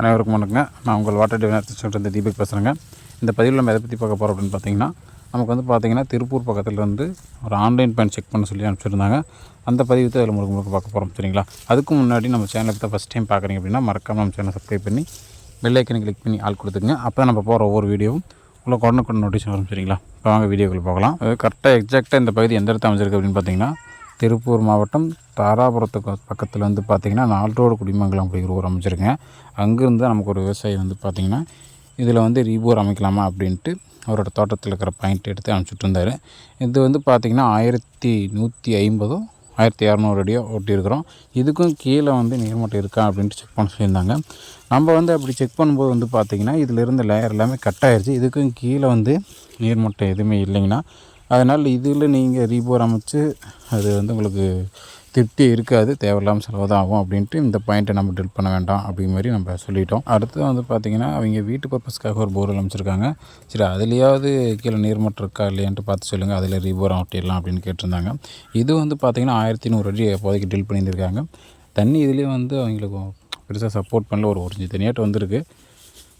அனைவருக்கும் வணக்கங்க. நான் உங்கள் வாட்டர் டிவினர் சொல்கிற தீபக் பேசுகிறேங்க இந்த பதிவில் நம்ம எதை பற்றி பார்க்க போகிறோம் அப்படின்னு பார்த்தீங்கன்னா நமக்கு வந்து பார்த்தீங்கன்னா திருப்பூர் பக்கத்தில் இருந்து ஒரு ஆன்லைன் பேன் செக் பண்ண சொல்லி அனுப்பிச்சிருந்தாங்க. அந்த பதிவு தான் அதில் முழுக்க முழுக்க பார்க்க போகிறோம் சரிங்களா? அதுக்கு முன்னாடி நம்ம சேனலை பற்றி ஃபஸ்ட் டைம் பார்க்குறீங்க அப்படின்னா மறக்காமல் நம்ம சேனலை சப்ஸ்கிரைப் பண்ணி பெல்லைக்கனை கிளிக் பண்ணி ஆள் கொடுத்துங்க அப்போ தான் நம்ம போகிற ஒவ்வொரு வீடியோவும் உங்களுக்கு உடனுக்குடன் நோட்டீஸ் வரும். சரிங்களா? இப்போ வாங்க வீடியோக்குள்ள போகலாம். அது கரெக்டாக எக்ஸாக்டாக இந்த பகுதி எந்த இடத்துல அமைஞ்சிருக்கு அப்படின்னு பார்த்தீங்கன்னா திருப்பூர் மாவட்டம் தாராபுரத்துக்கு பக்கத்தில் வந்து பார்த்திங்கன்னா நால்ரோடு குடிமங்கலம் அப்படிங்கிற ஊர் அமைச்சிருக்கேன் அங்கேருந்து தான் நமக்கு ஒரு விவசாயி வந்து பார்த்திங்கன்னா இதில் வந்து ரீபோர் அமைக்கலாமா அப்படின்ட்டு அவரோட தோட்டத்தில் இருக்கிற பாயிண்ட் எடுத்து அனுப்பிச்சுட்டு இருந்தார். இது வந்து பார்த்திங்கன்னா ஆயிரத்தி நூற்றி ஐம்பதோ ஆயிரத்தி இரநூறு அடியோ ஒட்டியிருக்கிறோம். இதுக்கும் கீழே வந்து நீர்மட்டம் இருக்கா அப்படின்ட்டு செக் பண்ண சொல்லியிருந்தாங்க. நம்ம வந்து அப்படி செக் பண்ணும்போது வந்து பார்த்திங்கன்னா இதில் இருந்த லேயர் எல்லாமே கட் ஆயிடுச்சு இதுக்கும் கீழே வந்து நீர்மட்டம் எதுவுமே இல்லைங்கன்னா அதனால் இதில் நீங்கள் ரீபோர் அமைச்சு அது வந்து உங்களுக்கு திருப்தி இருக்காது தேவையில்லாமல் செலவு தான் ஆகும் அப்படின்ட்டு இந்த பாயிண்ட்டை நம்ம டில் பண்ண வேண்டாம் அப்படிங்கிற மாதிரி நம்ம சொல்லிட்டோம். அடுத்து வந்து பார்த்திங்கன்னா அவங்க வீட்டு பர்பஸ்க்காக ஒரு போர் அமைச்சிருக்காங்க சரி அதுலேயாவது கீழே நீர்மட்டம் இருக்கா இல்லையான்ட்டு பார்த்து சொல்லுங்கள் அதில் ரீபோர் ஆட்டிடலாம் அப்படின்னு கேட்டிருந்தாங்க. இது வந்து பார்த்திங்கன்னா ஆயிரத்தி நூறு அடி இப்போதைக்கு டில் பண்ணியிருந்திருக்காங்க. தண்ணி இதுலேயும் வந்து அவங்களுக்கு பெருசாக சப்போர்ட் பண்ணல. ஒரு ஒரு தனியாட்டு வந்திருக்கு.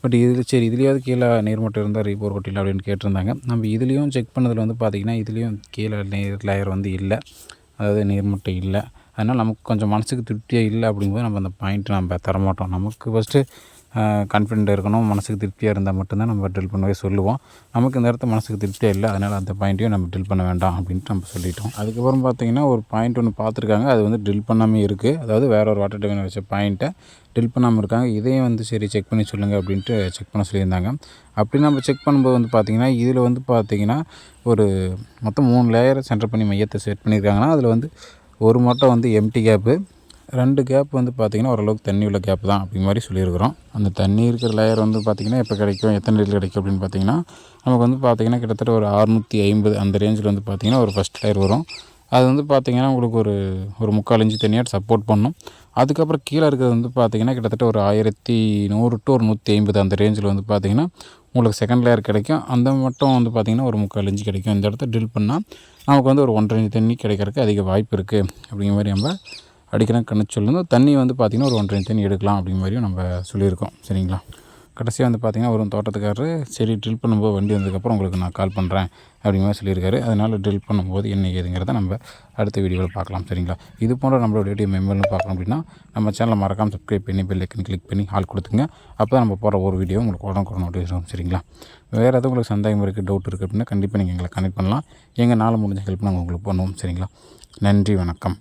பட் இதில் சரி இதுலேயாவது கீழே நீர்மட்டம் இருந்தால் ரீபோர் கொட்டில அப்படின்னு கேட்டிருந்தாங்க. நம்ம இதுலேயும் செக் பண்ணதில் வந்து பார்த்திங்கன்னா இதுலேயும் கீழே நீர் லேயர் வந்து இல்லை. அதாவது நீர்மட்டம் இல்லை. அதனால் நமக்கு கொஞ்சம் மனசுக்கு திருப்தியாக இல்லை அப்படிங்கும்போது நம்ம அந்த பாயிண்ட் நம்ம தரமாட்டோம். நமக்கு ஃபஸ்ட்டு கான்ஃபிடென்ட் இருக்கணும். மனசுக்கு திருப்தியாக இருந்தால் மட்டும்தான் நம்ம ட்ரில் பண்ணவே சொல்லுவோம். நமக்கு இந்த இடத்த மனசுக்கு திருப்தியாக இல்லை. அதனால் அந்த பாயிண்ட்டையும் நம்ம ட்ரில் பண்ண வேண்டாம் அப்படின்ட்டு நம்ம சொல்லிட்டோம். அதுக்கப்புறம் பார்த்தீங்கன்னா ஒரு பாயிண்ட் ஒன்று பார்த்துருக்காங்க அது வந்து ட்ரில் பண்ணாமல் இருக்குது அதாவது வேற ஒரு வாட்டர் டேவன் வச்ச பாயிண்ட்டை ட்ரில் பண்ணாமல் இருக்காங்க. இதையும் வந்து சரி செக் பண்ணி சொல்லுங்கள் அப்படின்ட்டு செக் பண்ண சொல்லியிருந்தாங்க. அப்படி நம்ம செக் பண்ணும்போது வந்து பார்த்திங்கன்னா இதில் வந்து பார்த்திங்கன்னா ஒரு மொத்தம் மூணு லேயரை சென்டர் பண்ணி மையத்தை செட் பண்ணியிருக்காங்கன்னா அதில் வந்து ஒரு மட்டும் வந்து எம்டி கேப்பு ரெண்டு கேப் வந்து பார்த்திங்கன்னா ஓரளவுக்கு தண்ணி உள்ள கேப் தான் அப்படி மாதிரி சொல்லியிருக்கிறோம். அந்த தண்ணி இருக்கிற லேயர் வந்து பார்த்திங்கன்னா எப்போ கிடைக்கும் எத்தனை லிட்டர் கிடைக்கும் அப்படின்னு பார்த்தீங்கன்னா நமக்கு வந்து பார்த்திங்கன்னா கிட்டத்தட்ட ஒரு அறுநூற்றி ஐம்பது அந்த ரேஞ்சில் வந்து பார்த்திங்கன்னா ஒரு ஃபஸ்ட் லேயர் வரும். அது வந்து பார்த்திங்கன்னா உங்களுக்கு ஒரு ஒரு முக்கால் இன்ச்சு தனியாக சப்போர்ட் பண்ணும். அதுக்கப்புறம் கீழே இருக்கிறது வந்து பார்த்திங்கன்னா கிட்டத்தட்ட ஒரு ஆயிரத்தி நூறு டு ஒரு நூற்றி ஐம்பது அந்த ரேஞ்சில் வந்து பார்த்திங்கன்னா உங்களுக்கு செகண்ட் லேயர் கிடைக்கும். அந்த மட்டும் வந்து பார்த்திங்கன்னா ஒரு முக்கால் இன்ச்சு கிடைக்கும். இந்த இடத்த ட்ரில் பண்ணால் நமக்கு வந்து ஒரு ஒன்றரை இன்ச்சு தண்ணி கிடைக்கிறதுக்கு அதிக வாய்ப்பு இருக்குது அப்படிங்கிற மாதிரி நம்ம அடிக்கிறேன் கணக்கு சொல்லுங்கள் தண்ணி வந்து பார்த்திங்கன்னா ஒரு ஒன்றரை தண்ணி எடுக்கலாம் அப்படிங்கிற மாதிரியும் நம்ம சொல்லியிருக்கோம். சரிங்களா? கடைசியாக வந்து பார்த்திங்கன்னா ஒரு தோட்டத்துக்காரரு சரி ட்ரில் பண்ணும்போது வண்டி வந்ததுக்கப்புறம் உங்களுக்கு நான் கால் பண்ணுறேன் அப்படிங்கிற மாதிரி சொல்லியிருக்காரு. அதனால் ட்ரில் பண்ணும்போது என்ன ஏதுங்கிறத நம்ம அடுத்த வீடியோவில் பார்க்கலாம் சரிங்களா? இது போன்ற நம்மளோட வீடியோ மெம்பர்னு பார்க்கணும் அப்படின்னா நம்ம சேனலை மறக்காமல் சப்ஸ்கிரைப் பண்ணி பெல் ஐக்கன் கிளிக் பண்ணி ஆள் கொடுத்துங்க அப்போ தான் நம்ம போகிற ஒரு வீடியோ உங்களுக்கு உடனே நோட்டீஸ் வரும் சரிங்களா? வேறு எதுவும் உங்களுக்கு சந்தேகம் இருக்குது டவுட் இருக்குது அப்படின்னா கண்டிப்பாக நீங்கள் எங்களை கனெக்ட் பண்ணலாம். எங்கள் நாள் முடிஞ்ச ஹெல்ப் நாங்கள் உங்களுக்கு பண்ணுவோம் சரிங்களா? நன்றி வணக்கம்.